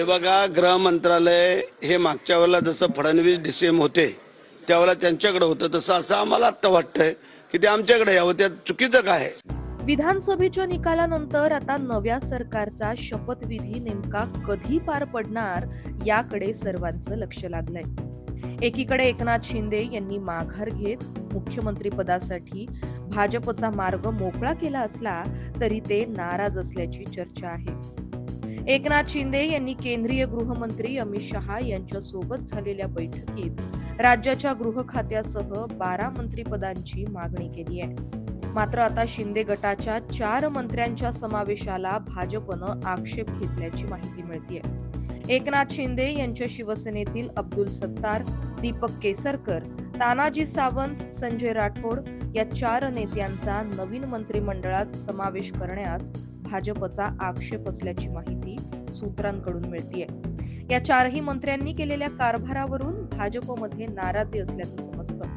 हे बघा गृह मंत्रालय हे मागच्या वेळेला जसं फडणवीस डीसीएम होते त्यावेळेला त्यांच्याकडे होतं तसं असं आम्हाला आता वाटतंय की ते आमच्याकडे यावं त्यात चुकीचं काय विधानसभेच्या निकालानंतर आता नव्या सरकारचा शपथविधी नेमका कधी पार पडणार याकडे सर्वांचं लक्ष लागलंय. एकीकडे एकनाथ शिंदे यांनी माघार घेत मुख्यमंत्री पदासाठी भाजपचा मार्ग मोकळा केला असला तरी ते नाराज असल्याची चर्चा आहे. एकनाथ शिंदे यांनी केंद्रीय गृहमंत्री अमित शहा यांच्यासोबत झालेल्या बैठकीत राज्याच्या गृह खात्यासह बारा मंत्रीपदांची मागणी केली आहे. मात्र आता शिंदे गटाच्या चार मंत्र्यांच्या समावेशाला भाजपनं आक्षेप घेतल्याची माहिती मिळतीये. एकनाथ शिंदे यांच्या शिवसेनेतील अब्दुल सत्तार दीपक केसरकर तानाजी सावंत संजय राठोड या चार नेत्यांचा नवीन मंत्रिमंडळात समावेश करण्यास भाजपचा आक्षेप असल्याची माहिती सूत्रांकडून मिळतीये. या चारही मंत्र्यांनी केलेल्या कारभारावरून भाजपमध्ये नाराजी असल्याचं समजतं.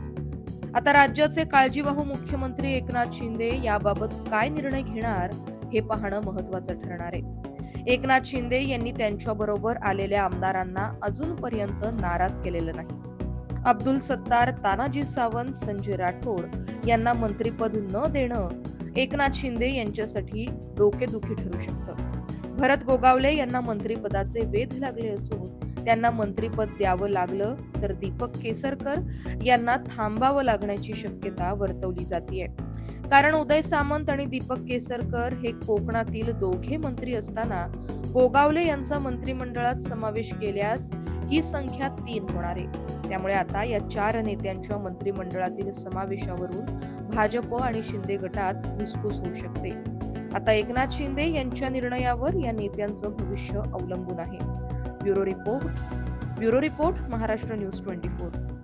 आता राज्याचे काळजीवाहू मुख्यमंत्री एकनाथ शिंदे याबाबत काय निर्णय घेणार हे पाहणं महत्वाचं ठरणार आहे. एकनाथ शिंदे यांनी त्यांच्याबरोबर आलेल्या आमदारांना अजूनपर्यंत नाराज केलेलं नाही. अब्दुल सत्तार तानाजी सावंत संजय राठोड यांना मंत्रीपद न देणं एकनाथ शिंदे यांच्यासाठी डोकेदुखी ठरू शकतं भरत गोगावले यांना मंत्रिपदाचे वेध लागले असून त्यांना मंत्रिपद द्यावं लागलं तर दीपक केसरकर यांना थांबावं लागण्याची शक्यता वर्तवली जाते कारण उदय सामंत आणि दीपक केसरकर हे कोकणातील दोघे मंत्री असताना गोगावले यांचा मंत्रिमंडळात समावेश केल्यास ही संख्या तीन होणार आहे. त्यामुळे आता या चार नेत्यांच्या मंत्रिमंडळातील समावेशावरून भाजप आणि शिंदे गटात धुसफूस होऊ शकते. आता एकनाथ शिंदे यांच्या निर्णयावर या नेत्यांचं भविष्य अवलंबून आहे. Bureau report bureau report Maharashtra news twenty four.